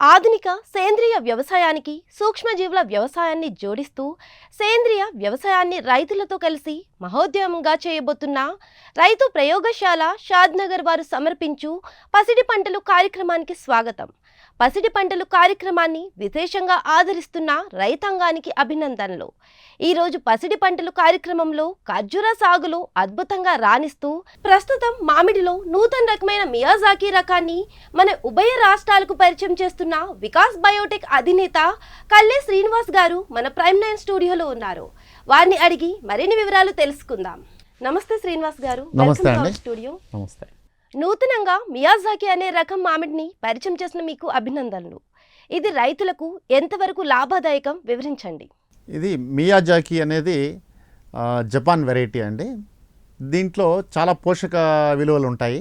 ఆధునిక సేంద్రియ వ్యవసాయానికి సూక్ష్మజీవుల వ్యవసాయాన్ని జోడిస్తూ సేంద్రియ వ్యవసాయాన్ని రైతులతో కలిసి మహోద్యమంగా చేయబోతున్న రైతు ప్రయోగశాల షాద్నగర్ వారు సమర్పించు పసిడి పంటలు కార్యక్రమానికి స్వాగతం. పసిడి పంటలు కార్యక్రమాన్ని విశేషంగా ఆదరిస్తున్న రైతాంగానికి అభినందనలు. ఈరోజు పసిడి పంటలు కార్యక్రమంలో ఖర్జూర సాగులో అద్భుతంగా రాణిస్తూ ప్రస్తుతం మామిడిలో నూతన రకమైన మియాజాకీ రకాన్ని మన ఉభయ రాష్ట్రాలకు పరిచయం చేస్తున్న వికాస్ బయోటెక్ అధినేత కల్లె శ్రీనివాస్ గారు మన ప్రైమ్ నైన్ స్టూడియోలో ఉన్నారు. వారిని అడిగి మరిన్ని వివరాలు తెలుసుకుందాం. నమస్తే శ్రీనివాస్ గారు. నమస్తే స్టూడియో నమస్తే. నూతనంగా మియాజాకి అనే రకం మామిడిని పరిచయం చేసిన మీకు అభినందనలు. ఇది రైతులకు ఎంతవరకు లాభదాయకం వివరించండి. ఇది మియాజాకి అనేది జపాన్ వెరైటీ అండి. దీంట్లో చాలా పోషక విలువలు ఉంటాయి.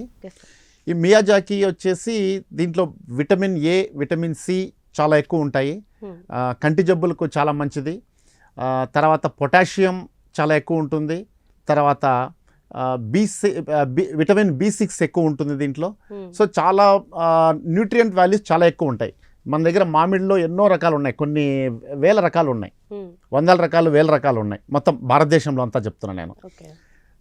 ఈ మియాజాకి వచ్చేసి దీంట్లో విటమిన్ ఏ విటమిన్ సి చాలా ఎక్కువ ఉంటాయి. Hmm. కంటి జబ్బులకు చాలా మంచిది. తర్వాత పొటాషియం చాలా ఎక్కువ ఉంటుంది. తర్వాత బి విటమిన్ బి సిక్స్ ఎక్కువ ఉంటుంది దీంట్లో. సో చాలా న్యూట్రియంట్ వాల్యూస్ చాలా ఎక్కువ ఉంటాయి. మన దగ్గర మామిడిలో ఎన్నో రకాలు ఉన్నాయి. కొన్ని వేల రకాలు ఉన్నాయి. వందల రకాలు వేల రకాలు ఉన్నాయి. మొత్తం భారతదేశంలో అంతా చెప్తున్నాను నేను.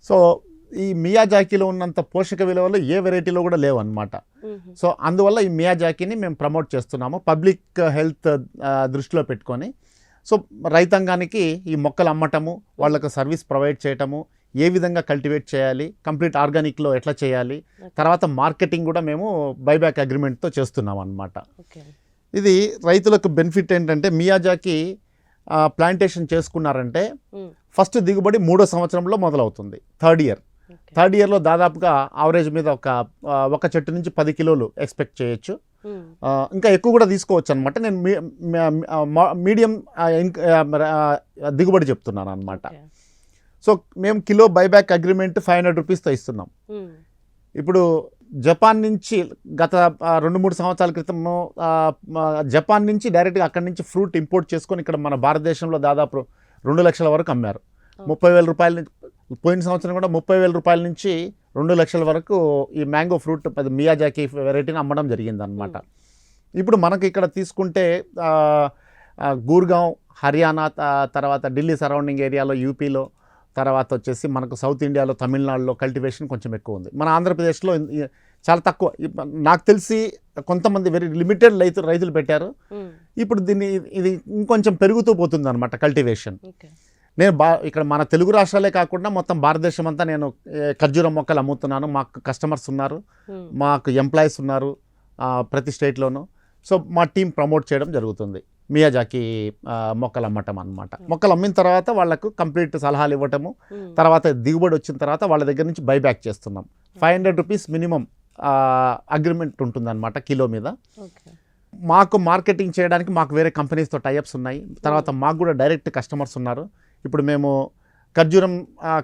సో ఈ మియాజాకీలో ఉన్నంత పోషక విలువలు ఏ వెరైటీలో కూడా లేవు అనమాట సో అందువల్ల ఈ మియాజాకీని మేము ప్రమోట్ చేస్తున్నాము. పబ్లిక్ హెల్త్ దృష్టిలో పెట్టుకొని. సో రైతాంగానికి ఈ మొక్కలు అమ్మటము వాళ్ళకు సర్వీస్ ప్రొవైడ్ చేయటము ఏ విధంగా కల్టివేట్ చేయాలి కంప్లీట్ ఆర్గానిక్లో ఎట్లా చేయాలి తర్వాత మార్కెటింగ్ కూడా మేము బైబ్యాక్ అగ్రిమెంట్తో చేస్తున్నాం అనమాట ఇది రైతులకు బెనిఫిట్ ఏంటంటే మియాజాకి ప్లాంటేషన్ చేసుకున్నారంటే ఫస్ట్ దిగుబడి మూడో సంవత్సరంలో మొదలవుతుంది థర్డ్ ఇయర్ థర్డ్ ఇయర్లో దాదాపుగా ఆవరేజ్ మీద ఒక ఒక చెట్టు నుంచి పది కిలోలు ఎక్స్పెక్ట్ చేయొచ్చు. ఆ, ఇంకా ఎక్కువ కూడా తీసుకోవచ్చు అనమాట నేను మీడియం దిగుబడి చెప్తున్నాను అనమాట సో మేము kilo buyback agreement five hundred రూపీస్తో ఇస్తున్నాం. ఇప్పుడు జపాన్ నుంచి గత రెండు మూడు సంవత్సరాల క్రితం జపాన్ నుంచి డైరెక్ట్గా అక్కడి నుంచి ఫ్రూట్ ఇంపోర్ట్ చేసుకొని ఇక్కడ మన భారతదేశంలో దాదాపు రెండు లక్షల వరకు అమ్మారు. ముప్పై వేల రూపాయల నుంచి పోయిన సంవత్సరం కూడా ముప్పై వేల రూపాయల నుంచి రెండు లక్షల వరకు ఈ మ్యాంగో ఫ్రూట్ అది మియాజాకి వెరైటీని అమ్మడం జరిగింది అనమాట ఇప్పుడు మనకి ఇక్కడ తీసుకుంటే గూర్గావ్ హర్యానా తర్వాత ఢిల్లీ సరౌండింగ్ ఏరియాలో యూపీలో తర్వాత వచ్చేసి మనకు సౌత్ ఇండియాలో తమిళనాడులో కల్టివేషన్ కొంచెం ఎక్కువ ఉంది. మన ఆంధ్రప్రదేశ్లో చాలా తక్కువ. నాకు తెలిసి కొంతమంది వెరీ లిమిటెడ్ రైతు రైతులు పెట్టారు. ఇప్పుడు దీన్ని ఇది ఇంకొంచెం పెరుగుతూ పోతుంది అనమాట కల్టివేషన్ నేను బా ఇక్కడ మన తెలుగు రాష్ట్రాలే కాకుండా మొత్తం భారతదేశం అంతా నేను ఖర్జూరం మొక్కలు అమ్ముతున్నాను. మాకు కస్టమర్స్ ఉన్నారు. మాకు ఎంప్లాయీస్ ఉన్నారు ప్రతి స్టేట్లోనూ. సో మా టీం ప్రమోట్ చేయడం జరుగుతుంది. మియాజాకి మొక్కలు అమ్మటం అనమాట మొక్కలు అమ్మిన తర్వాత వాళ్ళకు కంప్లీట్ సలహాలు ఇవ్వటము. తర్వాత దిగుబడి వచ్చిన తర్వాత వాళ్ళ దగ్గర నుంచి బైబ్యాక్ చేస్తున్నాం. Five hundred rupees minimum agreement ఉంటుందన్నమాట కిలో మీద. మాకు మార్కెటింగ్ చేయడానికి మాకు వేరే కంపెనీస్తో టైఅప్స్ ఉన్నాయి. తర్వాత మాకు కూడా డైరెక్ట్ కస్టమర్స్ ఉన్నారు. ఇప్పుడు మేము ఖర్జూరం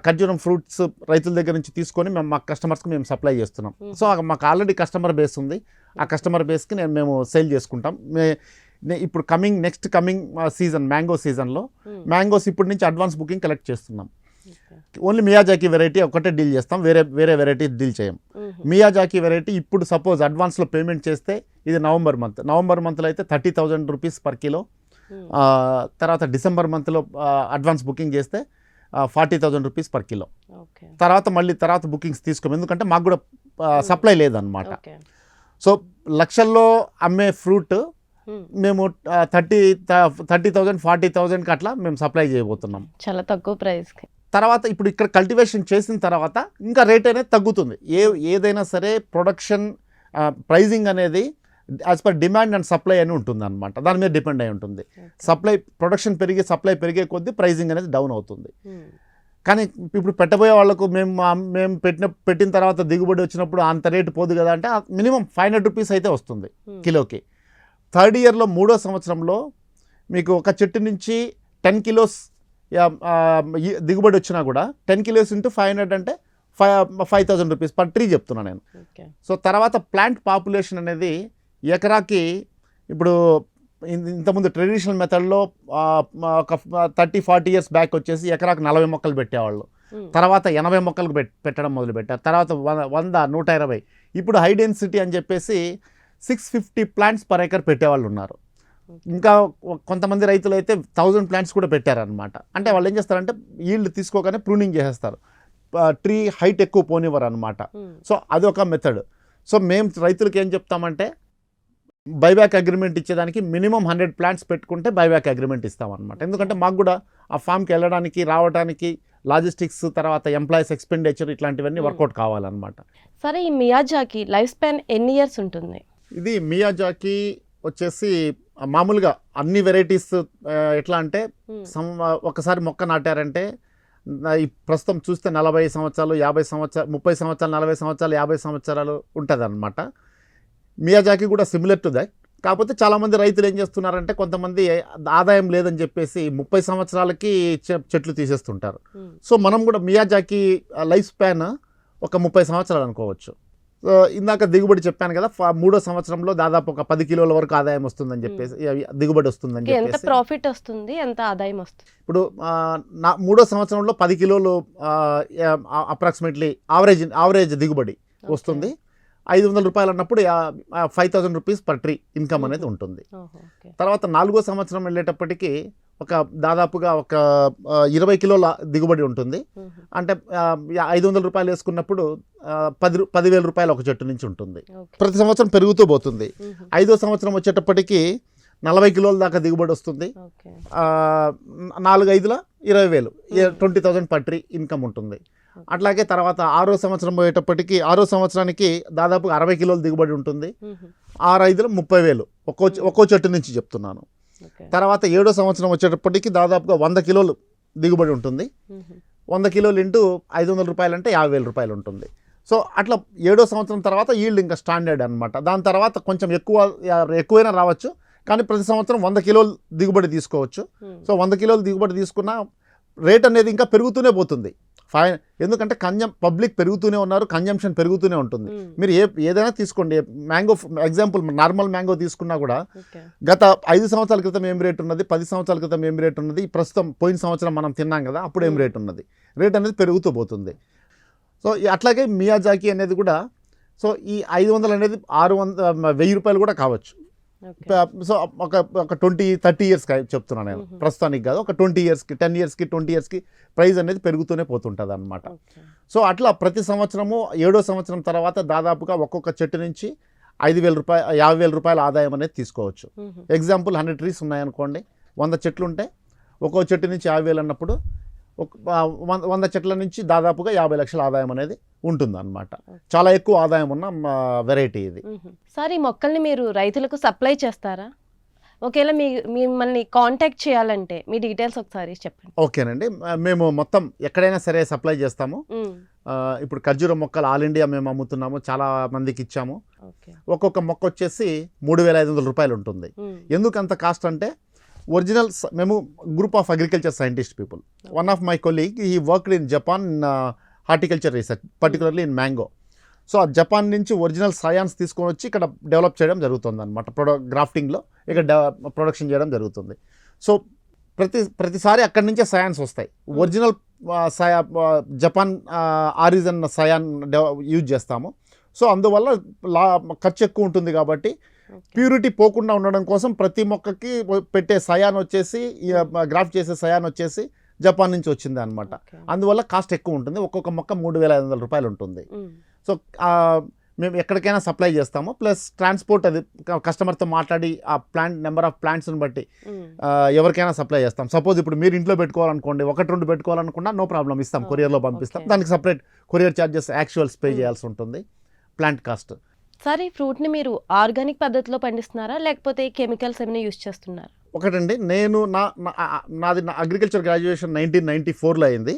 ఖర్జూరం ఫ్రూట్స్ రైతుల దగ్గర నుంచి తీసుకొని మేము మా కస్టమర్స్కి మేము సప్లై చేస్తున్నాం. సో మాకు ఆల్రెడీ కస్టమర్ బేస్ ఉంది. ఆ కస్టమర్ బేస్కి నేను మేము సేల్ చేసుకుంటాం. మే ఇప్పుడు coming next coming season mango సీజన్లో మ్యాంగోస్ ఇప్పటి నుంచి అడ్వాన్స్ బుకింగ్ కలెక్ట్ చేస్తున్నాం. ఓన్లీ మియాజాకి వెరైటీ ఒకటే డీల్ చేస్తాం వేరే వేరే వెరైటీ డీల్ చేయం. మియాజాకి వెరైటీ ఇప్పుడు సపోజ్ అడ్వాన్స్లో పేమెంట్ చేస్తే ఇది నవంబర్ మంత్ నవంబర్ మంత్లో అయితే thirty thousand rupees per kilo తర్వాత డిసెంబర్ మంత్లో అడ్వాన్స్ బుకింగ్ చేస్తే forty thousand rupees per kilo తర్వాత మళ్ళీ తర్వాత బుకింగ్స్ తీసుకోం ఎందుకంటే మాకు కూడా సప్లై లేదనమాట సో లక్షల్లో అమ్మే ఫ్రూట్ మేము థర్టీ థర్టీ థౌజండ్ ఫార్టీ థౌజండ్కి అట్లా మేము సప్లై చేయబోతున్నాం. చాలా తక్కువ ప్రైస్ తర్వాత ఇప్పుడు ఇక్కడ కల్టివేషన్ చేసిన తర్వాత ఇంకా రేట్ అనేది తగ్గుతుంది. ఏ ఏదైనా సరే ప్రొడక్షన్ ప్రైజింగ్ అనేది as per demand and supply అని ఉంటుంది అనమాట దాని మీద డిపెండ్ అయి ఉంటుంది. సప్లై ప్రొడక్షన్ పెరిగి సప్లై పెరిగే కొద్దీ ప్రైజింగ్ అనేది డౌన్ అవుతుంది. కానీ ఇప్పుడు పెట్టబోయే వాళ్ళకు మేము మేము పెట్టిన పెట్టిన తర్వాత దిగుబడి వచ్చినప్పుడు అంత రేటు పోదు కదా అంటే మినిమం ఫైవ్ హండ్రెడ్ రూపీస్ అయితే వస్తుంది కిలోకి. థర్డ్ ఇయర్లో మూడో సంవత్సరంలో మీకు ఒక చెట్టు నుంచి టెన్ కిలోస్ దిగుబడి వచ్చినా కూడా ten kilos into five hundred అంటే five five thousand rupees per tree చెప్తున్నాను నేను. సో తర్వాత ప్లాంట్ పాపులేషన్ అనేది ఎకరాకి ఇప్పుడు ఇంతకుముందు ట్రెడిషనల్ మెథడ్లో ఒక థర్టీ ఫార్టీ ఇయర్స్ బ్యాక్ వచ్చేసి ఎకరాకు నలభై మొక్కలు పెట్టేవాళ్ళు. తర్వాత ఎనభై మొక్కలకు పెట్ పెట్టడం మొదలుపెట్టారు. తర్వాత వంద వంద నూట ఇరవై. ఇప్పుడు హై డెన్సిటీ అని చెప్పేసి six fifty plants per acre పెట్టేవాళ్ళు ఉన్నారు. ఇంకా కొంతమంది రైతులు అయితే థౌజండ్ ప్లాంట్స్ కూడా పెట్టారనమాట అంటే వాళ్ళు ఏం చేస్తారంటే ఈల్డ్ తీసుకోగానే ప్రూనింగ్ చేసేస్తారు. ట్రీ హైట్ ఎక్కువ పోనివ్వరు అనమాట సో అదొక మెథడ్. సో మేము రైతులకు ఏం చెప్తామంటే బైబ్యాక్ అగ్రిమెంట్ ఇచ్చేదానికి మినిమం హండ్రెడ్ ప్లాంట్స్ పెట్టుకుంటే బైబ్యాక్ అగ్రిమెంట్ ఇస్తామన్నమాట. ఎందుకంటే మాకు కూడా ఆ ఫామ్కి వెళ్ళడానికి రావడానికి లాజిస్టిక్స్ తర్వాత ఎంప్లాయీస్ ఎక్స్పెండిచర్ ఇట్లాంటివన్నీ Hmm. వర్కౌట్ కావాలన్నమాట. సరే ఈ మియాజాకి లైఫ్ స్పాన్ ఎన్ని ఇయర్స్ ఉంటుంది? ఇది మియాజాకి వచ్చేసి మామూలుగా అన్ని వెరైటీస్ ఎట్లా అంటే సం ఒకసారి మొక్క నాటారంటే ప్రస్తుతం చూస్తే నలభై సంవత్సరాలు యాభై సంవత్సరాలు ముప్పై సంవత్సరాలు నలభై సంవత్సరాలు యాభై సంవత్సరాలు ఉంటుంది అనమాట మియాజాకి కూడా సిమిలర్ టు దట్ కాకపోతే చాలామంది రైతులు ఏం చేస్తున్నారంటే కొంతమంది ఆదాయం లేదని చెప్పేసి ముప్పై సంవత్సరాలకి చె- చెట్లు తీసేస్తుంటారు. సో మనం కూడా మియాజాకి లైఫ్ స్పాన్ ఒక ముప్పై సంవత్సరాలు అనుకోవచ్చు. ఇందాక దిగుబడి చెప్పాను కదా మూడో సంవత్సరంలో దాదాపు ఒక పది కిలోల వరకు ఆదాయం వస్తుందని చెప్పేసి దిగుబడి వస్తుందని ఎంత చెప్పేసి. ప్రాఫిట్ వస్తుంది ఎంత ఆదాయం వస్తుంది? ఇప్పుడు నా మూడో సంవత్సరంలో పది కిలోలు అప్రాక్సిమేట్లీ ఆవరేజ్ ఆవరేజ్ దిగుబడి వస్తుంది. ఐదు వందల రూపాయలు అన్నప్పుడు five thousand rupees per tree income అనేది ఉంటుంది. తర్వాత నాలుగో సంవత్సరం వెళ్ళేటప్పటికి ఒక దాదాపుగా ఒక ఇరవై కిలోల దిగుబడి ఉంటుంది మ్మ్. అంటే ఐదు వందల రూపాయలు వేసుకున్నప్పుడు పది పదివేల రూపాయలు ఒక చెట్టు నుంచి ఉంటుంది. ప్రతి సంవత్సరం పెరుగుతూ పోతుంది మ్మ్. ఐదో సంవత్సరం వచ్చేటప్పటికి నలభై కిలోల దాకా దిగుబడి వస్తుంది. నాలుగు ఐదుల ఇరవై వేలు. Twenty thousand per tree income ఉంటుంది. అట్లాగే తర్వాత ఆరో సంవత్సరం పోయేటప్పటికి ఆరో సంవత్సరానికి దాదాపు అరవై కిలోల దిగుబడి ఉంటుంది. ఆరు ఐదులు ముప్పై వేలు. ఒక్కో ఒక్కో చెట్టు నుంచి చెప్తున్నాను. తర్వాత ఏడో సంవత్సరం వచ్చేటప్పటికి దాదాపుగా వంద కిలోలు దిగుబడి ఉంటుంది. వంద కిలోలు ఇంటూ ఐదు వందల రూపాయలు అంటే యాభై వేల రూపాయలు ఉంటుంది. సో అట్లా ఏడో సంవత్సరం తర్వాత ఈల్డ్ ఇంకా స్టాండర్డ్ అనమాట దాని తర్వాత కొంచెం ఎక్కువ ఎక్కువైనా రావచ్చు. కానీ ప్రతి సంవత్సరం వంద కిలోలు దిగుబడి తీసుకోవచ్చు. సో వంద కిలోలు దిగుబడి తీసుకున్న రేట్ అనేది ఇంకా పెరుగుతూనే పోతుంది ఫైన్ ఎందుకంటే కన్జం పబ్లిక్ పెరుగుతూనే ఉన్నారు కన్జంప్షన్ పెరుగుతూనే ఉంటుంది మ్మ్. మీరు ఏ ఏదైనా తీసుకోండి మ్యాంగో ఎగ్జాంపుల్ నార్మల్ మ్యాంగో తీసుకున్నా కూడా. గత ఐదు సంవత్సరాల క్రితం ఏం రేట్ ఉన్నది పది సంవత్సరాల క్రితం ఏం రేట్ ఉన్నది ప్రస్తుతం పోయిన సంవత్సరం మనం తిన్నాం కదా అప్పుడు ఏం Hmm. రేట్ ఉన్నది రేట్ అనేది పెరుగుతూ పోతుంది సో అట్లాగే మియాజాకి అనేది కూడా సో ఈ ఐదు వందలు అనేది ఆరు వంద వెయ్యి రూపాయలు కూడా కావచ్చు సో ఒక ఒక ట్వంటీ థర్టీ ఇయర్స్ చెప్తున్నాను నేను. ప్రస్తుతానికి కాదు ఒక ట్వంటీ ఇయర్స్కి టెన్ ఇయర్స్కి ట్వంటీ ఇయర్స్కి ప్రైస్ అనేది పెరుగుతూనే పోతుంటుంది అనమాట. సో అట్లా ప్రతి సంవత్సరము ఏడో సంవత్సరం తర్వాత దాదాపుగా ఒక్కొక్క చెట్టు నుంచి ఐదు వేల రూపాయలు యాభై వేల రూపాయల ఆదాయం అనేది తీసుకోవచ్చు. ఎగ్జాంపుల్ హండ్రెడ్ ట్రీస్ ఉన్నాయనుకోండి వంద చెట్లు ఉంటే ఒక్కో చెట్టు నుంచి యాభై వేలు అన్నప్పుడు ఒక వంద చెట్ల నుంచి దాదాపుగా యాభై లక్షల ఆదాయం అనేది ఉంటుంది అనమాట చాలా ఎక్కువ ఆదాయం ఉన్న వెరైటీ ఇది. సార్ ఈ మొక్కల్ని మీరు రైతులకు సప్లై చేస్తారా? ఒకవేళ మీ మిమ్మల్ని కాంటాక్ట్ చేయాలంటే మీ డీటెయిల్స్ ఒకసారి చెప్పండి. ఓకేనండి. మేము మొత్తం ఎక్కడైనా సరే సప్లై చేస్తాము. ఇప్పుడు ఖర్జూర మొక్కలు ఆల్ ఇండియా మేము అమ్ముతున్నాము చాలా మందికి ఇచ్చాము. ఒక్కొక్క మొక్క వచ్చేసి మూడు వేల ఐదు వందల రూపాయలు ఉంటుంది. ఎందుకు అంత కాస్ట్ అంటే ఒరిజినల్ మేము group of agriculture scientist people one of my colleague ఈ worked in Japan horticulture research particularly in mango so ఆ జపాన్ నుంచి ఒరిజినల్ సయాన్స్ తీసుకొని వచ్చి ఇక్కడ డెవలప్ చేయడం జరుగుతుంది అనమాట ప్రొడ గ్రాఫ్టింగ్లో ఇక్కడ ప్రొడక్షన్ చేయడం జరుగుతుంది. సో ప్రతి ప్రతిసారి అక్కడి నుంచే సయాన్స్ వస్తాయి. ఒరిజినల్ సయా జపాన్ ఆరిజన్ సయాన్ యూజ్ చేస్తాము. సో అందువల్ల లా ఖర్చు ఎక్కువ ఉంటుంది కాబట్టి ప్యూరిటీ పోకుండా ఉండడం కోసం ప్రతి మొక్కకి పెట్టే సయాన్ వచ్చేసి గ్రాఫ్ట్ చేసే సయాన్ వచ్చేసి జపాన్ నుంచి వచ్చింది అనమాట. అందువల్ల కాస్ట్ ఎక్కువ ఉంటుంది. ఒక్కొక్క మొక్క మూడు వేల ఐదు వందల రూపాయలు ఉంటుంది. సో మేము ఎక్కడికైనా సప్లై చేస్తాము. ప్లస్ ట్రాన్స్పోర్ట్ అది కస్టమర్తో మాట్లాడి ఆ ప్లాంట్ నెంబర్ ఆఫ్ ప్లాంట్స్ని బట్టి ఎవరికైనా సప్లై చేస్తాం. సపోజ్ ఇప్పుడు మీరు ఇంట్లో పెట్టుకోవాలనుకోండి ఒకటి రెండు పెట్టుకోవాలనుకున్నా నో ప్రాబ్లం ఇస్తాం. కొరియర్లో పంపిస్తాం. దానికి separate courier charges actuals pay. చేయాల్సి ఉంటుంది. Plant cost. సార్ ఈ ఫ్రూట్ని మీరు ఆర్గానిక్ పద్ధతిలో పండిస్తున్నారా లేకపోతే కెమికల్స్ ఏమైనా యూస్ చేస్తున్నారా ఒకటండి నేను నా నాది నా అగ్రికల్చర్ గ్రాడ్యుయేషన్ నైన్టీన్ నైంటీ ఫోర్లో అయింది.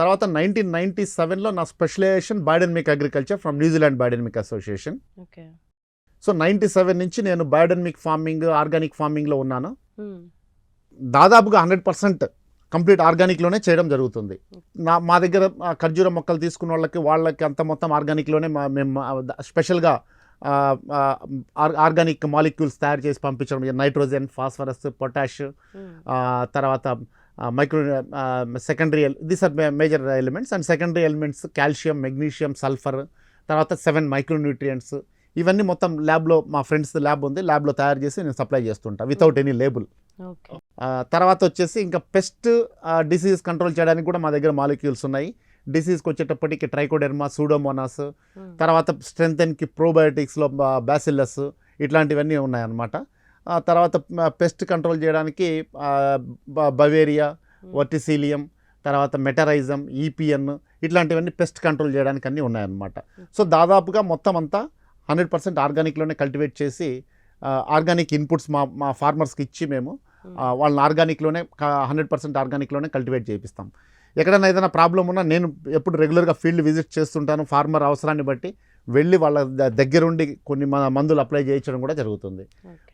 తర్వాత నైన్టీన్ నైంటీ సెవెన్లో నా specialisation biodynamic agriculture from New Zealand biodynamic association okay. So ninety seven నుంచి నేను బయోడెన్మిక్ ఫార్మింగ్ ఆర్గానిక్ ఫార్మింగ్లో ఉన్నాను. దాదాపుగా హండ్రెడ్ పర్సెంట్ కంప్లీట్ ఆర్గానిక్లోనే చేయడం జరుగుతుంది నా మా దగ్గర ఖర్జూర మొక్కలు తీసుకున్న వాళ్ళకి వాళ్ళకి అంత మొత్తం ఆర్గానిక్లోనే మా మేము స్పెషల్గా ఆర్గానిక్ మాలిక్యూల్స్ తయారు చేసి పంపించడం నైట్రోజన్ ఫాస్ఫరస్ పొటాష్. ఆ, తర్వాత micro secondary these are major elements and secondary elements calcium magnesium sulphur తర్వాత సెవెన్ మైక్రోన్యూట్రియంట్స్ ఇవన్నీ మొత్తం ల్యాబ్లో మా ఫ్రెండ్స్ ల్యాబ్ ఉంది. ల్యాబ్లో తయారు చేసి నేను సప్లై చేస్తుంటా వితౌట్ ఎనీ లేబుల్. తర్వాత వచ్చేసి ఇంకా పెస్ట్ డిసీజ్ కంట్రోల్ చేయడానికి కూడా మా దగ్గర మాలిక్యూల్స్ ఉన్నాయి. డిసీజ్కి వచ్చేటప్పటికి ట్రైకోడెర్మా సూడోమోనాస్ తర్వాత స్ట్రెంగ్తెన్కి ప్రోబయోటిక్స్లో బ్యాసిల్లస్ ఇట్లాంటివన్నీ ఉన్నాయన్నమాట. తర్వాత పెస్ట్ కంట్రోల్ చేయడానికి బవేరియా వర్టిసీలియం తర్వాత మెటరైజం ఈపిఎన్ ఇట్లాంటివన్నీ పెస్ట్ కంట్రోల్ చేయడానికి అన్నీ ఉన్నాయన్నమాట. సో దాదాపుగా మొత్తం అంతా హండ్రెడ్ పర్సెంట్ ఆర్గానిక్లోనే కల్టివేట్ చేసి ఆర్గానిక్ ఇన్పుట్స్ మా మా ఫార్మర్స్కి ఇచ్చి మేము ఆ, వాళ్ళని ఆర్గానిక్లోనే హండ్రెడ్ పర్సెంట్ ఆర్గానిక్లోనే కల్టివేట్ చేయిస్తాం ఎక్కడైనా ఏదైనా ప్రాబ్లం ఉన్నా నేను ఎప్పుడు రెగ్యులర్గా ఫీల్డ్ విజిట్ చేస్తుంటాను ఫార్మర్ అవసరాన్ని బట్టి వెళ్ళి వాళ్ళ దగ్గరుండి కొన్ని మన మందులు అప్లై చేయించడం కూడా జరుగుతుంది.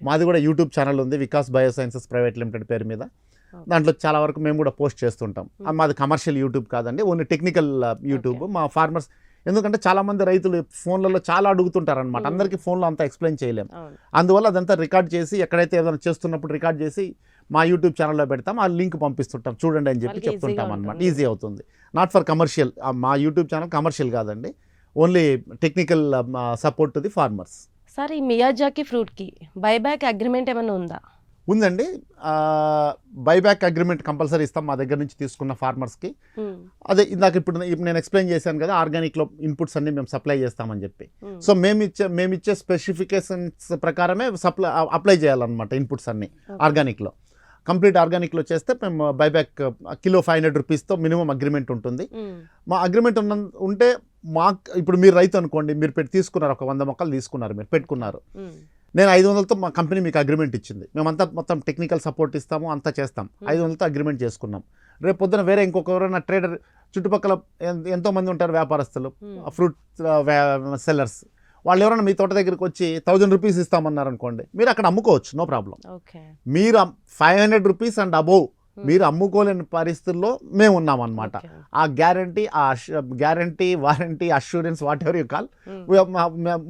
మాది కూడా యూట్యూబ్ ఛానల్ ఉంది వికాస్ బయోసైన్సెస్ ప్రైవేట్ లిమిటెడ్ పేరు మీద. దాంట్లో చాలా వరకు మేము కూడా పోస్ట్ చేస్తుంటాం. ఆ, మాది కమర్షియల్ యూట్యూబ్ కాదండి ఓన్లీ టెక్నికల్ యూట్యూబ్. మా ఫార్మర్స్ ఎందుకంటే చాలా మంది రైతులు ఫోన్లలో చాలా అడుగుతుంటారు అనమాట Hmm. అందరికీ ఫోన్లో అంతా ఎక్స్ప్లెయిన్ చేయలేం. అవును. అందువల్ల అదంతా రికార్డ్ చేసి ఎక్కడైతే ఏదైనా చేస్తున్నప్పుడు రికార్డ్ చేసి మా యూట్యూబ్ ఛానల్లో పెడతాం ఆ లింక్ పంపిస్తుంటాం. చూడండి అని చెప్పి చెప్తుంటాం అనమాట. ఈజీ అవుతుంది. నాట్ ఫర్ కమర్షియల్ మా యూట్యూబ్ ఛానల్ కమర్షియల్ కాదండి. Only technical support to the farmers sir ఈ మియాజాకి ఫ్రూట్కి. బైబ్యాక్ అగ్రిమెంట్ ఏమైనా ఉందా? ఉందండి. బైబ్యాక్ అగ్రిమెంట్ కంపల్సరీ ఇస్తాం మా దగ్గర నుంచి తీసుకున్న ఫార్మర్స్కి అదే ఇందాక ఇప్పుడు నేను ఎక్స్ప్లెయిన్ చేశాను కదా ఆర్గానిక్లో ఇన్పుట్స్ అన్ని మేము సప్లై చేస్తామని చెప్పి. సో మేము ఇచ్చే మేము ఇచ్చే స్పెసిఫికేషన్స్ ప్రకారమే సప్లై అప్లై చేయాలన్నమాట ఇన్పుట్స్ అన్ని. ఆర్గానిక్లో కంప్లీట్ ఆర్గానిక్లో చేస్తే మేము బైబ్యాక్ కిలో ఫైవ్ హండ్రెడ్ రూపీస్తో మినిమం అగ్రిమెంట్ ఉంటుంది. మా అగ్రిమెంట్ ఉన్న ఉంటే మా ఇప్పుడు మీరు రైతు అనుకోండి మీరు పెట్టి తీసుకున్నారు ఒక వంద మొక్కలు తీసుకున్నారు మీరు పెట్టుకున్నారు. నేను ఐదు వందలతో మా కంపెనీ మీకు అగ్రిమెంట్ ఇచ్చింది. మేమంతా మొత్తం టెక్నికల్ సపోర్ట్ ఇస్తాము అంతా చేస్తాం. ఐదు వందలతో అగ్రిమెంట్ చేసుకున్నాం. రేపు పొద్దున వేరే ఇంకొక ఎవరైనా ట్రేడర్ చుట్టుపక్కల ఎన్- ఎంతో మంది ఉంటారు వ్యాపారస్తులు ఫ్రూట్ సెల్లర్స్ వాళ్ళు ఎవరైనా మీ తోట దగ్గరికి వచ్చి థౌజండ్ రూపీస్ ఇస్తామన్నారు అనుకోండి మీరు అక్కడ అమ్ముకోవచ్చు నో ప్రాబ్లం మీరు five hundred rupees and above మీరు అమ్ముకోలేని పరిస్థితుల్లో మేము ఉన్నాం అనమాట ఓకే. ఆ గ్యారంటీ ఆ guarantee warranty assurance whatever you call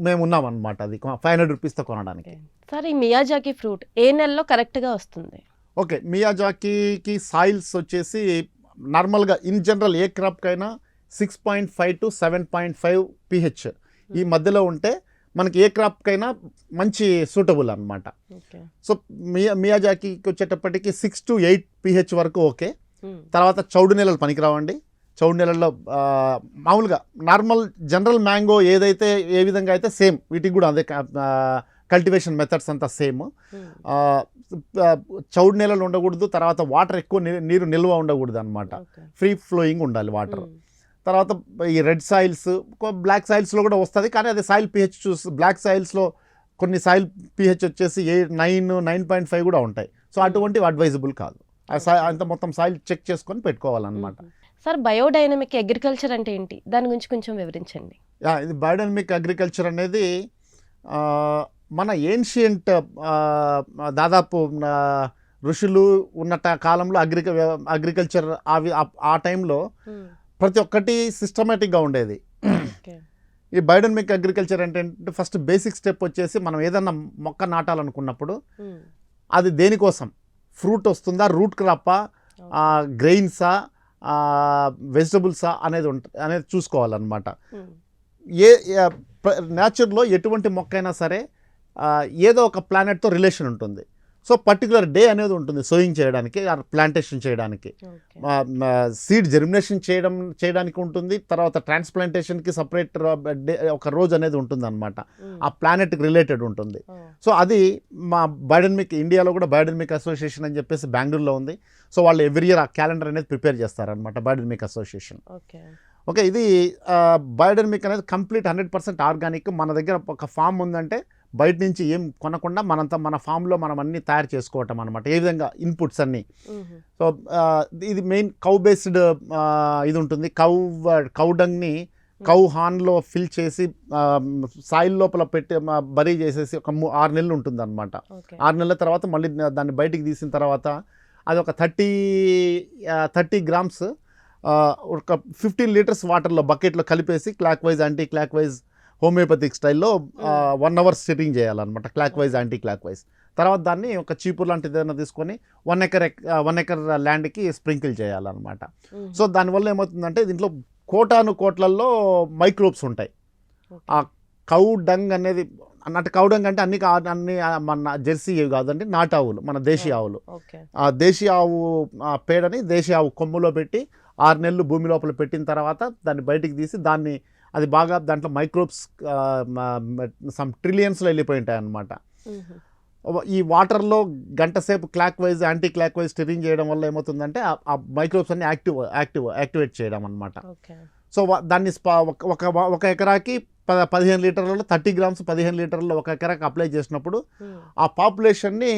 మేము ఉన్నాం అనమాట అది ఫైవ్ హండ్రెడ్ రూపీస్తో కొనడానికి. సార్ ఈ మియాజాకి ఫ్రూట్ ఏ నెలలో కరెక్ట్గా వస్తుంది? ఓకే మియాజాకీకి సాయిల్స్ వచ్చేసి నార్మల్గా ఇన్ జనరల్ ఏ క్రాప్కైనా six point five to seven point five pH ఈ మధ్యలో ఉంటే మనకి ఏ క్రాప్కైనా మంచి సూటబుల్ అనమాట ఓకే. సో మియా మియాజాకీకి వచ్చేటప్పటికి సిక్స్ టు ఎయిట్ పిహెచ్ వరకు ఓకే. ఉమ్, తర్వాత చౌడు నెలలు పనికిరావండి. చౌడు నెలల్లో మామూలుగా నార్మల్ జనరల్ మ్యాంగో ఏదైతే ఏ విధంగా అయితే సేమ్ వీటికి కూడా అదే కల్టివేషన్ మెథడ్స్ అంతా సేమ్. ఉమ్, చౌడు నెలలు ఉండకూడదు తర్వాత వాటర్ ఎక్కువ నీరు నిల్వ ఉండకూడదు అనమాట. ఫ్రీ ఫ్లోయింగ్ ఉండాలి వాటర్. ఉమ్, తర్వాత ఈ రెడ్ సాయిల్స్ బ్లాక్ సాయిల్స్లో కూడా వస్తుంది కానీ అది సాయిల్ పిహెచ్ చూసి బ్లాక్ సాయిల్స్లో కొన్ని సాయిల్ పిహెచ్ వచ్చేసి ఏ నైన్ నైన్ పాయింట్ ఫైవ్ కూడా ఉంటాయి. సో అటువంటివి అడ్వైజబుల్ కాదు. అంత మొత్తం సాయిల్ చెక్ చేసుకొని పెట్టుకోవాలన్నమాట. ఉమ్. సార్ బయోడైనమిక్ అగ్రికల్చర్ అంటే ఏంటి? దాని గురించి కొంచెం వివరించండి. ఇది బయోడైనమిక్ అగ్రికల్చర్ అనేది మన ఏన్షియంట్ దాదాపు ఋషులు ఉన్న ట- కాలంలో అగ్రిక అగ్రికల్చర్ అవి ఆ- టైంలో ఉమ్, ప్రతి ఒక్కటి సిస్టమేటిక్గా ఉండేది. ఈ బయోడైనమిక్ అగ్రికల్చర్ ఏంటంటే ఫస్ట్ బేసిక్ స్టెప్ వచ్చేసి మనం ఏదన్నా మొక్క నాటాలనుకున్నప్పుడు ఉమ్, అది దేనికోసం? ఫ్రూట్ వస్తుందా? రూట్ క్రాపా గ్రెయిన్సా వెజిటబుల్సా అనేది ఉంట అనేది చూసుకోవాలన్నమాట. ఉమ్, ఏ నేచర్లో ఎటువంటి మొక్క అయినా సరే ఏదో ఒక ప్లానెట్తో రిలేషన్ ఉంటుంది. సో పర్టికులర్ డే అనేది ఉంటుంది సోయింగ్ చేయడానికి ప్లాంటేషన్ చేయడానికి. సీడ్ జెర్మినేషన్ చేయడం చేయడానికి ఉంటుంది. తర్వాత ట్రాన్స్ప్లాంటేషన్కి సపరేట్ డే ఒక రోజు అనేది ఉంటుంది అనమాట ఆ ప్లానెట్కి రిలేటెడ్ ఉంటుంది. సో అది మా బయోడైనమిక్ ఇండియాలో కూడా బయోడైనమిక్ అసోసియేషన్ అని చెప్పేసి బెంగళూరులో ఉంది. సో వాళ్ళు ఎవ్రీ ఇయర్ ఆ క్యాలెండర్ అనేది ప్రిపేర్ చేస్తారనమాట బయోడైనమిక్ అసోసియేషన్ ఓకే ఓకే ఇది బయోడైనమిక్ అనేది కంప్లీట్ హండ్రెడ్ పర్సెంట్ ఆర్గానిక్ మన దగ్గర ఒక ఫామ్ ఉందంటే బయట నుంచి ఏం కొనకుండా మనంతా మన ఫామ్లో మనం అన్ని తయారు చేసుకోవటం అనమాట ఏ విధంగా? ఇన్పుట్స్ అన్నీ. సో ఇది మెయిన్ కౌ బేస్డ్ ఇది ఉంటుంది. కౌ కౌడంగ్ని కౌ హాన్లో ఫిల్ చేసి సాయిల్ లోపల పెట్టి బరీ చేసేసి ఒక ఆరు నెలలు ఉంటుంది అనమాట. ఆరు నెలల తర్వాత మళ్ళీ దాన్ని బయటికి తీసిన తర్వాత అది ఒక థర్టీ థర్టీ గ్రామ్స్ ఒక ఫిఫ్టీన్ లీటర్స్ వాటర్లో బకెట్లో కలిపేసి clockwise anticlockwise homeopathic స్టైల్లో వన్ అవర్ సిట్టింగ్ చేయాలన్నమాట clockwise anticlockwise తర్వాత దాన్ని ఒక చీపురు లాంటిది ఏదైనా తీసుకొని వన్ ఎకర్ వన్ ఎకర్ ల్యాండ్కి స్ప్రింకిల్ చేయాలన్నమాట. ఉమ్, సో దానివల్ల ఏమవుతుందంటే దీంట్లో కోటాను కోట్లల్లో మైక్రోబ్స్ ఉంటాయి. ఆ కౌ డంగ్ అనేది అన్నట్టు కౌ డంగ్ అంటే అన్ని అన్ని మన జెర్సీ కాదండి నాటు ఆవులు మన దేశీయ ఆవులు. ఓకే ఆ దేశీయ ఆవు పేడని దేశీయ ఆవు కొమ్ములో పెట్టి ఆరు నెలలు భూమి లోపల పెట్టిన తర్వాత దాన్ని బయటికి తీసి దాన్ని అది బాగా దాంట్లో మైక్రోబ్స్ సమ్ ట్రిలియన్స్లో వెళ్ళిపోయి ఉంటాయి అన్నమాట ఈ వాటర్లో గంట సేపు clockwise anticlockwise stirring చేయడం వల్ల ఏమవుతుందంటే ఆ- మైక్రోబ్స్ అన్ని యాక్టివ్ యాక్టివ్ యాక్టివేట్ చేయడం అనమాట సో దాన్ని ఒక- ఒక ఒక ఎకరాకి ప పదిహేను లీటర్లలో థర్టీ గ్రామ్స్ పదిహేను లీటర్లలో ఒక ఎకరాకి అప్లై చేసినప్పుడు ఆ పాపులేషన్ని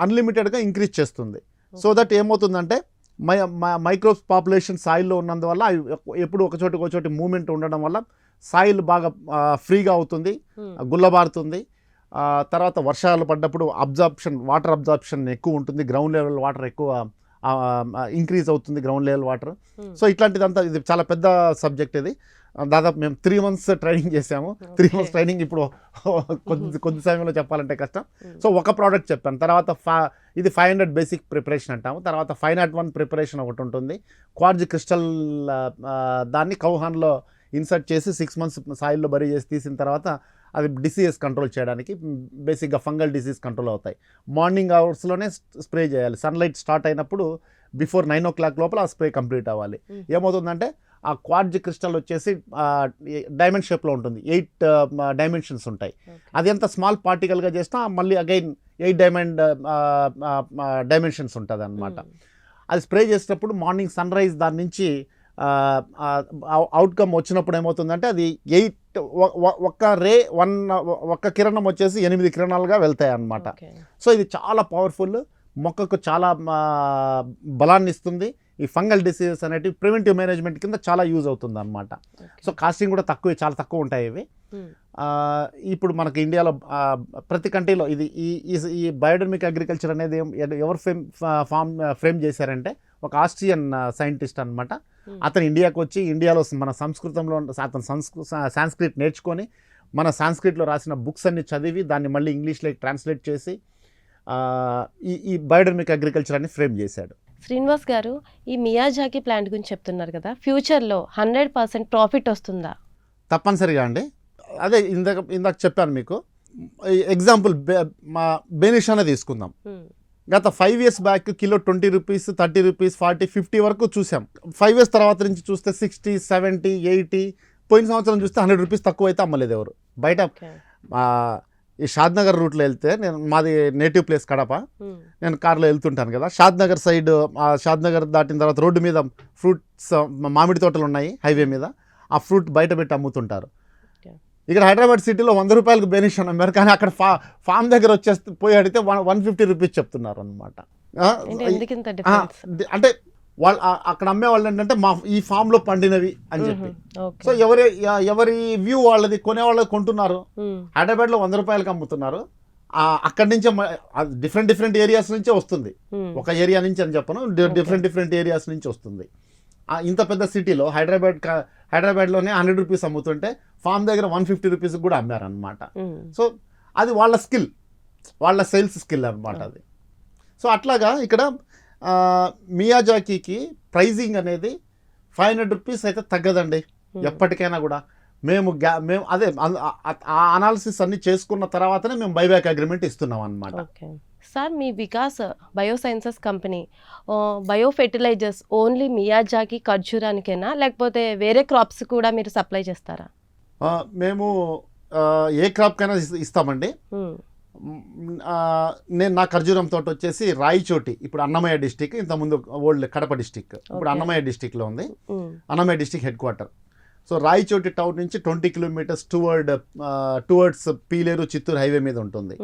అన్లిమిటెడ్గా ఇంక్రీజ్ చేస్తుంది. సో దట్ ఏమవుతుందంటే మై మైక్రోబ్స్ పాపులేషన్ సాయిల్లో ఉన్నందువల్ల ఎప్పుడు ఒక చోటి ఒక చోటి మూమెంట్ ఉండడం వల్ల సాయిల్ బాగా ఫ్రీగా అవుతుంది గుల్లబారుతుంది. ఆ, తర్వాత వర్షాలు పడ్డప్పుడు అబ్జార్ప్షన్ వాటర్ అబ్జార్ప్షన్ ఎక్కువ ఉంటుంది గ్రౌండ్ లెవెల్ వాటర్ ఎక్కువ ఇంక్రీజ్ అవుతుంది గ్రౌండ్ లెవెల్ వాటర్ సో ఇట్లాంటిదంతా ఇది చాలా పెద్ద సబ్జెక్ట్ ఇది. దాదాపు మేము త్రీ మంత్స్ ట్రైనింగ్ చేసాము. త్రీ. మంత్స్ ట్రైనింగ్ ఇప్పుడు కొద్ది కొద్ది సమయంలో చెప్పాలంటే కష్టం. సో ఒక ప్రోడక్ట్ చెప్పాను. తర్వాత ఫా ఇది ఫైవ్ హండ్రెడ్ బేసిక్ ప్రిపరేషన్ అంటాము. తర్వాత ఫైవ్ నాట్ వన్ ప్రిపరేషన్ ఒకటి ఉంటుంది. క్వార్జ్ క్రిస్టల్ దాన్ని కౌహాన్లో ఇన్సర్ట్ చేసి సిక్స్ మంత్స్ సాయిల్లో బరీ చేసి తీసిన తర్వాత అది డిసీజెస్ కంట్రోల్ చేయడానికి బేసిక్గా ఫంగల్ డిసీజ్ కంట్రోల్ అవుతాయి. మార్నింగ్ అవర్స్లోనే స్ప్రే చేయాలి. సన్లైట్ స్టార్ట్ అయినప్పుడు బిఫోర్ నైన్ ఓ క్లాక్ లోపల ఆ స్ప్రే కంప్లీట్ అవ్వాలి. Mm. ఏమవుతుందంటే ఆ క్వార్జ్ క్రిస్టల్ వచ్చేసి డైమండ్ షేప్లో ఉంటుంది. ఎయిట్ డైమెన్షన్స్ ఉంటాయి. అది ఎంత స్మాల్ పార్టికల్గా చేసినా మళ్ళీ అగైన్ ఎయిట్ డైమండ్ డైమెన్షన్స్ ఉంటుంది అనమాట అది స్ప్రే చేసేటప్పుడు మార్నింగ్ సన్ రైజ్ దాని నుంచి అవుట్కమ్ వచ్చినప్పుడు ఏమవుతుందంటే అది ఎయిట్ ఒక్క రే వన్ ఒక్క కిరణం వచ్చేసి ఎనిమిది కిరణాలుగా వెళ్తాయి అన్నమాట సో ఇది చాలా పవర్ఫుల్ మొక్కకు చాలా బలాన్ని ఇస్తుంది ఈ ఫంగల్ డిసీజెస్ అనేటివి ప్రివెంటివ్ మేనేజ్మెంట్ కింద చాలా యూజ్ అవుతుంది అనమాట సో కాస్టింగ్ కూడా తక్కువ చాలా తక్కువ ఉంటాయి ఇవి. ఇప్పుడు మనకి ఇండియాలో ప్రతి కంట్రీలో ఇది ఈ ఈ- బయోడమిక్ అగ్రికల్చర్ అనేది ఎవరు ఫ్రేమ్ ఫామ్ ఫ్రేమ్ చేశారంటే ఒక ఆస్ట్రియన్ సైంటిస్ట్ అన్నమాట. అతను ఇండియాకి వచ్చి ఇండియాలో మన సంస్కృతంలో అతను సంస్కృ సాంస్క్రిట్ నేర్చుకొని మన సాంస్క్రిట్లో రాసిన బుక్స్ అన్ని చదివి దాన్ని మళ్ళీ ఇంగ్లీష్లోకి ట్రాన్స్లేట్ చేసి ఈ ఈ బయోడమిక్ అగ్రికల్చర్ అని ఫ్రేమ్ చేశాడు. శ్రీనివాస్ గారు ఈ మియాజాకి ప్లాంట్ గురించి చెప్తున్నారు కదా ఫ్యూచర్లో హండ్రెడ్ పర్సెంట్ ప్రాఫిట్ వస్తుందా? తప్పనిసరిగా అండి. అదే ఇందాక ఇందాక చెప్పాను మీకు. ఎగ్జాంపుల్ మా బెనిషానే తీసుకుందాం. గత five years back kilo twenty rupees thirty rupees forty fifty వరకు చూసాం. ఫైవ్ ఇయర్స్ తర్వాత నుంచి చూస్తే సిక్స్టీ సెవెంటీ ఎయిటీ పోయిన సంవత్సరం చూస్తే హండ్రెడ్ రూపీస్ తక్కువ అయితే అమ్మలేదు ఎవరు. బయట ఈ షాద్నగర్ రూట్లో వెళ్తే నేను మాది నేటివ్ ప్లేస్ కడప. నేను కార్లో వెళ్తుంటాను కదా. షాద్నగర్ సైడ్ ఆ షాద్నగర్ దాటిన తర్వాత రోడ్డు మీద ఫ్రూట్స్ మామిడి తోటలు ఉన్నాయి హైవే మీద. ఆ ఫ్రూట్ బయట పెట్టి అమ్ముతుంటారు. ఇక్కడ హైదరాబాద్ సిటీలో వంద రూపాయలకు బెనిషన్ అమ్మారు. కానీ అక్కడ ఫా ఫామ్ దగ్గర వచ్చేస్తే పోయి అడిగితే వన్ వన్ ఫిఫ్టీ రూపీస్ చెప్తున్నారు అనమాట అంటే వాళ్ళు అక్కడ అమ్మే వాళ్ళు ఏంటంటే మా ఈ ఫామ్లో పండినవి అని చెప్పి. సో ఎవరి ఎవరి వ్యూ వాళ్ళది కొనే వాళ్ళు కొంటున్నారు. హైదరాబాద్లో వంద రూపాయలకి అమ్ముతున్నారు. అక్కడి నుంచే డిఫరెంట్ డిఫరెంట్ ఏరియాస్ నుంచే వస్తుంది. ఒక ఏరియా నుంచి అని చెప్పను. డిఫరెంట్ డిఫరెంట్ ఏరియాస్ నుంచి వస్తుంది. ఇంత పెద్ద సిటీలో హైదరాబాద్ హైదరాబాద్లోనే హండ్రెడ్ రూపీస్ అమ్ముతుంటే ఫామ్ దగ్గర వన్ ఫిఫ్టీ రూపీస్ కూడా అమ్మారనమాట సో అది వాళ్ళ స్కిల్ వాళ్ళ సేల్స్ స్కిల్ అనమాట అది. సో అట్లాగా ఇక్కడ మియాజాకీకి ప్రైజింగ్ అనేది ఫైవ్ హండ్రెడ్ రూపీస్ అయితే తగ్గదండి. ఎప్పటికైనా కూడా. మేము గ్యా మేము అదే ఆ- అనాలిసిస్ అన్ని చేసుకున్న తర్వాతనే మేము బైబ్యాక్ అగ్రిమెంట్ ఇస్తున్నాం అనమాట సార్ మీ Vikas biosciences company bio fertilisers only Miyazaki ఖర్జూరానికేనా? లేకపోతే వేరే క్రాప్స్ కూడా మీరు సప్లై చేస్తారా? మేము ఏ క్రాప్కైనా ఇస్- ఇస్తామండి. నేను నా ఖర్జూరం తోట వచ్చేసి రాయిచోటి ఇప్పుడు అన్నమయ్య డిస్టిక్ ఇంతకుముందు ఓల్డ్ కడప డిస్టిక్ ఇప్పుడు. అన్నమయ్య డిస్టిక్లో ఉంది. Annamayya district headquarter so Rayachoti town నుంచి twenty kilometres toward towards Pileru Chittoor highway మీద ఉంటుంది.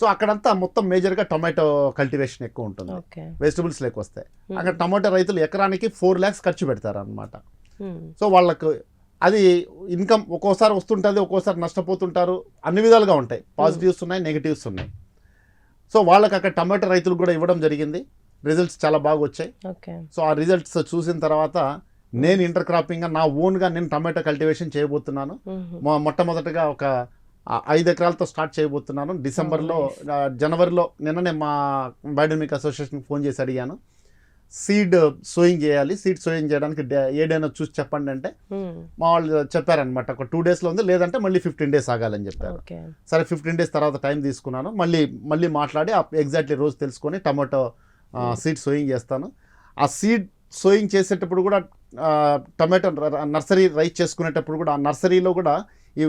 సో అక్కడంతా మొత్తం మేజర్గా టొమాటో కల్టివేషన్ ఎక్కువ ఉంటుంది. వెజిటబుల్స్ లెక్క వస్తాయి. అక్కడ టమాటో రైతులు ఎకరానికి ఫోర్ ల్యాక్స్ ఖర్చు పెడతారు అనమాట. సో వాళ్ళకు అది ఇన్కమ్ ఒక్కోసారి వస్తుంటుంది ఒక్కోసారి నష్టపోతుంటారు. అన్ని విధాలుగా ఉంటాయి. పాజిటివ్స్ ఉన్నాయి నెగిటివ్స్ ఉన్నాయి. సో వాళ్ళకి అక్కడ టమాటో రైతులు కూడా ఇవ్వడం జరిగింది. రిజల్ట్స్ చాలా బాగా వచ్చాయి. సో ఆ రిజల్ట్స్ చూసిన తర్వాత నేను ఇంటర్ క్రాపింగ్గా నా ఓన్గా నేను టమాటో కల్టివేషన్ చేయబోతున్నాను. మొట్టమొదటగా ఒక ఐదు ఎకరాలతో స్టార్ట్ చేయబోతున్నాను. డిసెంబర్లో జనవరిలో నిన్ననే మా బయోడమిక్ అసోసియేషన్ ఫోన్ చేసి అడిగాను. సీడ్ సోయింగ్ చేయాలి సీడ్ సోయింగ్ చేయడానికి ఏ డేనో చూసి చెప్పండి అంటే మా వాళ్ళు చెప్పారనమాట ఒక టూ డేస్లో ఉంది లేదంటే మళ్ళీ ఫిఫ్టీన్ డేస్ ఆగాలని చెప్పారు. సరే ఫిఫ్టీన్ డేస్ తర్వాత టైం తీసుకున్నాను. మళ్ళీ మళ్ళీ మాట్లాడి ఎగ్జాక్ట్లీ రోజు తెలుసుకొని టమాటో సీడ్ సోయింగ్ చేస్తాను. ఆ సీడ్ సోయింగ్ చేసేటప్పుడు కూడా టమాటో నర్సరీ రైస్ చేసుకునేటప్పుడు కూడా ఆ నర్సరీలో కూడా ఈ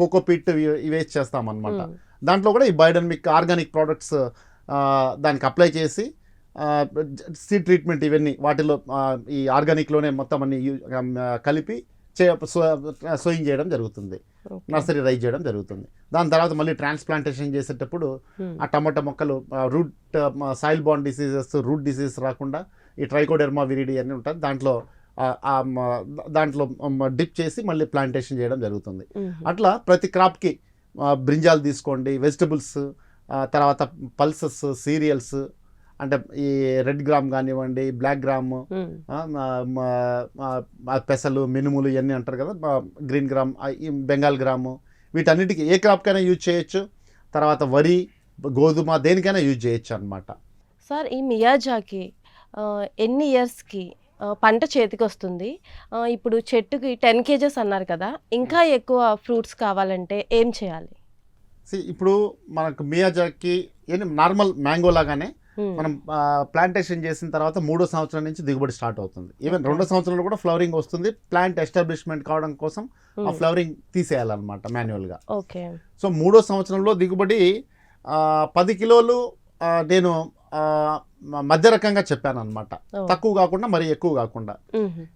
కోకో పీట్ వేస్ట్ చేస్తామన్నమాట. దాంట్లో కూడా ఈ బయోడైనమిక్ ఆర్గానిక్ ప్రోడక్ట్స్ దానికి అప్లై చేసి సీడ్ ట్రీట్మెంట్ ఇవన్నీ వాటిలో ఈ ఆర్గానిక్లోనే మొత్తం అన్ని కలిపి చే సోయింగ్ చేయడం జరుగుతుంది. నర్సరీ రైజ్ చేయడం జరుగుతుంది. దాని తర్వాత మళ్ళీ ట్రాన్స్ప్లాంటేషన్ చేసేటప్పుడు ఆ టమాటా మొక్కలు root soil bond diseases root diseases రాకుండా ఈ ట్రైకోడెర్మా విరిడి అని ఉంటుంది దాంట్లో దాంట్లో డిప్ చేసి మళ్ళీ ప్లాంటేషన్ చేయడం జరుగుతుంది. అట్లా ప్రతి క్రాప్కి బ్రింజాల్ తీసుకోండి వెజిటబుల్స్ తర్వాత పల్సెస్ సీరియల్స్ అంటే ఈ రెడ్ గ్రామ్ కానివ్వండి బ్లాక్ గ్రామ్ పెసలు మినుములు ఇవన్నీ అంటారు కదా గ్రీన్ గ్రామ్ బెంగాల్ గ్రాము. వీటన్నిటికీ ఏ క్రాప్కైనా యూజ్ చేయొచ్చు. తర్వాత వరి గోధుమ దేనికైనా యూజ్ చేయొచ్చు అనమాట సార్ ఈ మియాజాకి ఎన్ని ఇయర్స్కి పంట చేతికి వస్తుంది ఇప్పుడు చెట్టుకి టెన్ కేజెస్ అన్నారు కదా ఇంకా ఎక్కువ ఫ్రూట్స్ కావాలంటే ఏం చేయాలి? ఇప్పుడు మనకు మియాజాకి నార్మల్ మ్యాంగో లాగానే మనం ప్లాంటేషన్ చేసిన తర్వాత మూడో సంవత్సరం నుంచి దిగుబడి స్టార్ట్ అవుతుంది. ఈవెన్. రెండో సంవత్సరంలో కూడా ఫ్లవరింగ్ వస్తుంది. ప్లాంట్ ఎస్టాబ్లిష్మెంట్ కావడం కోసం ఆ ఫ్లవరింగ్ తీసేయాలన్నమాట మాన్యువల్గా. ఓకే. సో మూడో సంవత్సరంలో దిగుబడి పది కిలోలు నేను మధ్య రకంగా చెప్పాను అనమాట తక్కువ కాకుండా మరి ఎక్కువ కాకుండా.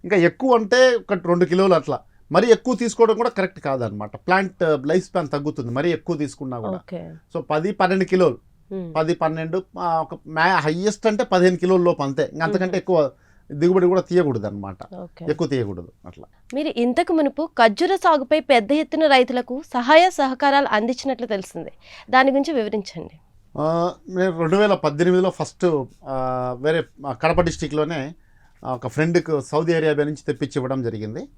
ఇంకా ఎక్కువ అంటే ఒక రెండు కిలోలు అట్లా. మరి ఎక్కువ తీసుకోవడం కూడా కరెక్ట్ కాదనమాట ప్లాంట్ లైఫ్ స్పాన్ తగ్గుతుంది. మరి ఎక్కువ తీసుకున్నా కూడా. సో పది పన్నెండు కిలోలు. పది పన్నెండు ఒక మ్యా హయ్యెస్ట్ అంటే పదిహేను కిలోల లోపు అంతే. ఇంకా అంతకంటే ఎక్కువ దిగుబడి కూడా తీయకూడదు అనమాట ఎక్కువ తీయకూడదు అట్లా. మీరు ఇంతకు మునుపు ఖర్జూర సాగుపై పెద్ద ఎత్తున రైతులకు సహాయ సహకారాలు అందించినట్లు తెలిసింది. దాని గురించి వివరించండి. నేను రెండు వేల పద్దెనిమిదిలో ఫస్ట్ వేరే కడప డిస్టిక్లోనే ఒక ఫ్రెండ్కి సౌదీ అరేబియా నుంచి తెప్పించి ఇవ్వడం జరిగింది.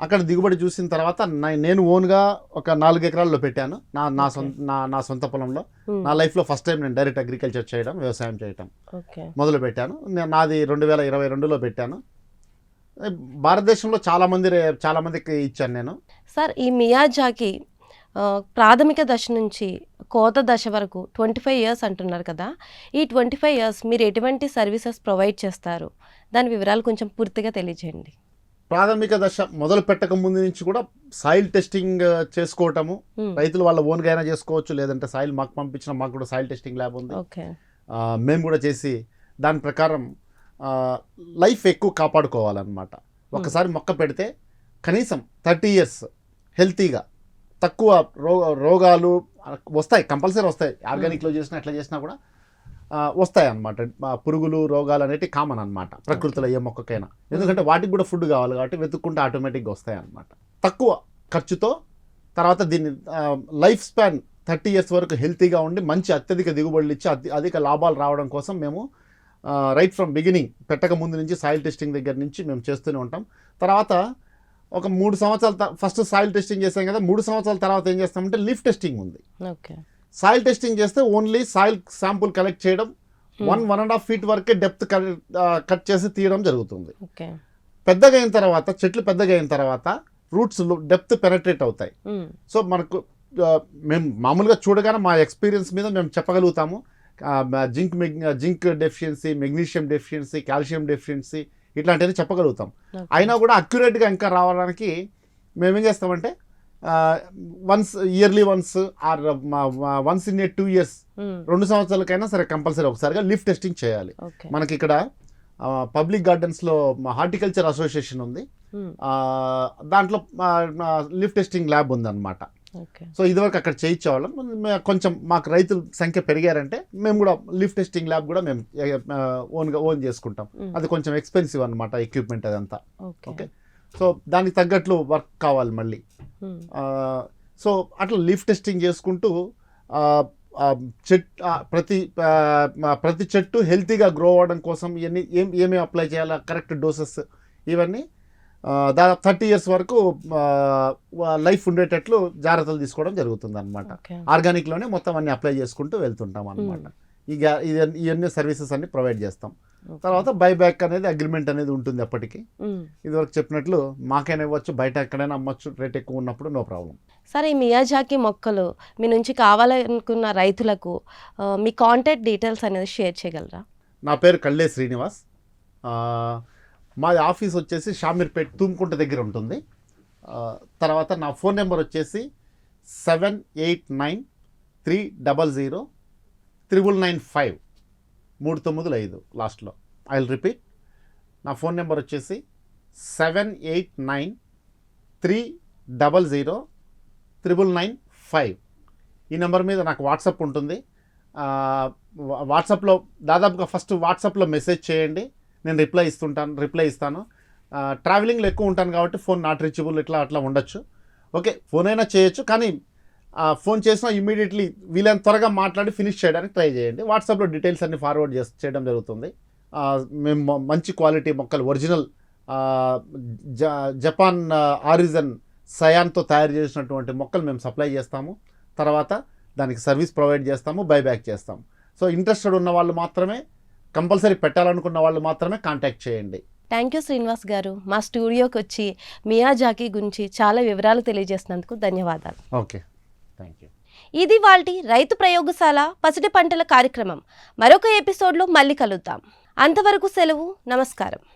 అక్కడ దిగుబడి చూసిన తర్వాత నేను ఓన్గా ఒక నాలుగు ఎకరాల్లో పెట్టాను. నా నా. సొంత నా నా సొంత పొలంలో. నా లైఫ్లో ఫస్ట్ టైం నేను డైరెక్ట్ అగ్రికల్చర్ చేయడం వ్యవసాయం చేయడం మొదలు పెట్టాను. నేను నాది రెండు వేల ఇరవై రెండులో పెట్టాను. భారతదేశంలో చాలామంది చాలామందికి ఇచ్చాను నేను. సార్ ఈ మియాజాకి ప్రాథమిక దశ నుంచి కోత దశ వరకు ట్వంటీ ఫైవ్ ఇయర్స్ అంటున్నారు కదా. ఈ ట్వంటీ ఫైవ్ ఇయర్స్ మీరు ఎటువంటి సర్వీసెస్ ప్రొవైడ్ చేస్తారు? దాని వివరాలు కొంచెం పూర్తిగా తెలియజేయండి. ప్రాథమిక దశ మొదలు పెట్టక ముందు నుంచి కూడా సాయిల్ టెస్టింగ్ చేసుకోవటము. రైతులు వాళ్ళ ఓన్గా అయినా చేసుకోవచ్చు లేదంటే సాయిల్ మాకు పంపించిన మాకు కూడా సాయిల్ టెస్టింగ్ ల్యాబ్ ఉంది. మేము కూడా చేసి దాని ప్రకారం లైఫ్ ఎక్కువ కాపాడుకోవాలన్నమాట. ఒకసారి మొక్క పెడితే కనీసం థర్టీ ఇయర్స్ హెల్తీగా తక్కువ రో రోగాలు వస్తాయి కంపల్సరీ వస్తాయి. ఆర్గానిక్లో చేసినా ఎట్లా చేసినా కూడా వస్తాయి అన్నమాట ఆ, పురుగులు రోగాలు అనేవి కామన్ అన్నమాట. ప్రకృతిలో ఏ మొక్కకైనా. ఎందుకంటే వాటికి కూడా ఫుడ్ కావాలి కాబట్టి వెతుక్కుంటే ఆటోమేటిక్గా వస్తాయి అన్నమాట తక్కువ ఖర్చుతో తర్వాత దీన్ని లైఫ్ స్పాన్ థర్టీ ఇయర్స్ వరకు హెల్తీగా ఉండి మంచి అత్యధిక దిగుబడులు ఇచ్చి అతి అధిక లాభాలు రావడం కోసం మేము రైట్ ఫ్రమ్ బిగినింగ్ పెట్టక ముందు నుంచి సాయిల్ టెస్టింగ్ దగ్గర నుంచి మేము చేస్తూనే ఉంటాం. తర్వాత ఒక మూడు సంవత్సరాల ఫస్ట్ సాయిల్ టెస్టింగ్ చేసాం కదా మూడు సంవత్సరాల తర్వాత ఏం చేస్తామంటే లీఫ్ టెస్టింగ్ ఉంది. ఓకే. సాయిల్ టెస్టింగ్ చేస్తే ఓన్లీ సాయిల్ శాంపుల్ కలెక్ట్ చేయడం one one and half feet వరకే డెప్త్ కట్ చేసి తీయడం జరుగుతుంది. పెద్దగా అయిన తర్వాత చెట్లు పెద్దగా అయిన తర్వాత రూట్స్ డెప్త్ పెనట్రేట్ అవుతాయి. సో మనకు ఆ, మేము మామూలుగా చూడగానే మా ఎక్స్పీరియన్స్ మీద మేము చెప్పగలుగుతాము. Zinc zinc deficiency magnesium deficiency calcium deficiency ఇట్లాంటివన్నీ చెప్పగలుగుతాం. అయినా కూడా అక్యురేట్గా ఇంకా రావడానికి మేమేం చేస్తామంటే once yearly once or once in a two years రెండు సంవత్సరాలకైనా సరే కంపల్సరీ ఒకసారిగా లిఫ్ట్ టెస్టింగ్ చేయాలి. మనకి ఇక్కడ పబ్లిక్ గార్డెన్స్లో హార్టికల్చర్ అసోసియేషన్ ఉంది. ఆ, దాంట్లో లిఫ్ట్ టెస్టింగ్ ల్యాబ్ ఉందన్నమాట. సో ఇదివరకు అక్కడ చేయించేవాళ్ళం. కొంచెం మాకు రైతుల సంఖ్య పెరిగారంటే మేము కూడా లిఫ్ట్ టెస్టింగ్ ల్యాబ్ కూడా మేము ఓన్గా ఓన్ చేసుకుంటాం. అది కొంచెం ఎక్స్పెన్సివ్ అనమాట ఎక్విప్మెంట్ అదంతా. ఓకే. సో దానికి తగ్గట్లు వర్క్ కావాలి మళ్ళీ. సో అట్లా లీఫ్ టెస్టింగ్ చేసుకుంటూ చెట్ ప్రతి ప్రతి చెట్టు హెల్తీగా గ్రో అవ్వడం కోసం ఇవన్నీ ఏం ఏమేమి అప్లై చేయాలా కరెక్ట్ డోసెస్ ఇవన్నీ దాదాపు థర్టీ ఇయర్స్ వరకు లైఫ్ ఉండేటట్లు జాగ్రత్తలు తీసుకోవడం జరుగుతుంది అనమాట ఆర్గానిక్లోనే మొత్తం అన్ని అప్లై చేసుకుంటూ వెళ్తుంటాం అనమాట ఈ గ్యా- ఇవన్నీ సర్వీసెస్ అన్ని ప్రొవైడ్ చేస్తాం. తర్వాత బైబ్యాక్ అనేది అగ్రిమెంట్ అనేది ఉంటుంది అప్పటికి. మ్మ్. ఇదివరకు చెప్పినట్లు మాకైనా ఇవ్వచ్చు బయట ఎక్కడైనా అమ్మొచ్చు రేట్ ఎక్కువ ఉన్నప్పుడు నో ప్రాబ్లం సరే ఈ మియాజాకి మొక్కలు మీ నుంచి కావాలనుకున్న రైతులకు మీ కాంటాక్ట్ డీటెయిల్స్ అనేది షేర్ చేయగలరా? నా పేరు కళ్ళే శ్రీనివాస్. మాది ఆఫీస్ వచ్చేసి షామీర్పేట్ తూమ్కుంట దగ్గర ఉంటుంది. తర్వాత నా ఫోన్ నెంబర్ వచ్చేసి seven eight nine three double zero triple nine five మూడు తొమ్మిదిలు ఐదు లాస్ట్లో. ఐ విల్ రిపీట్ నా ఫోన్ నెంబర్ వచ్చేసి seven eight nine three double zero triple nine five. ఈ నెంబర్ మీద నాకు వాట్సాప్ ఉంటుంది. వాట్సాప్లో దాదాపుగా ఫస్ట్ వాట్సాప్లో మెసేజ్ చేయండి. నేను రిప్లై ఇస్తుంటాను రిప్లై ఇస్తాను. ట్రావెలింగ్లో ఎక్కువ ఉంటాను కాబట్టి ఫోన్ నాట్ రీచబుల్ ఇట్లా అట్లా ఉండొచ్చు. ఓకే ఫోన్ అయినా చేయొచ్చు కానీ ఫోన్ చేసినా ఇమీడియట్లీ వీలైన త్వరగా మాట్లాడి ఫినిష్ చేయడానికి ట్రై చేయండి. వాట్సాప్లో డీటెయిల్స్ అన్ని ఫార్వర్డ్ చేసి చేయడం జరుగుతుంది. మేము మంచి క్వాలిటీ మొక్కలు ఒరిజినల్ జ జపాన్ ఆరిజన్ సయాన్తో తయారు చేసినటువంటి మొక్కలు మేము సప్లై చేస్తాము. తర్వాత దానికి సర్వీస్ ప్రొవైడ్ చేస్తాము బైబ్యాక్ చేస్తాము. సో ఇంట్రెస్టెడ్ ఉన్న వాళ్ళు మాత్రమే కంపల్సరీ పెట్టాలనుకున్న వాళ్ళు మాత్రమే కాంటాక్ట్ చేయండి. థ్యాంక్ యూ శ్రీనివాస్ గారు. మా స్టూడియోకి వచ్చి మియాజాకి గురించి చాలా వివరాలు తెలియజేసినందుకు ధన్యవాదాలు. ఓకే థ్యాంక్ యూ ఇది వాళ్ళ రైతు ప్రయోగశాల పసిడి పంటల కార్యక్రమం. మరొక ఎపిసోడ్లో మళ్ళీ కలుద్దాం. అంతవరకు సెలవు నమస్కారం.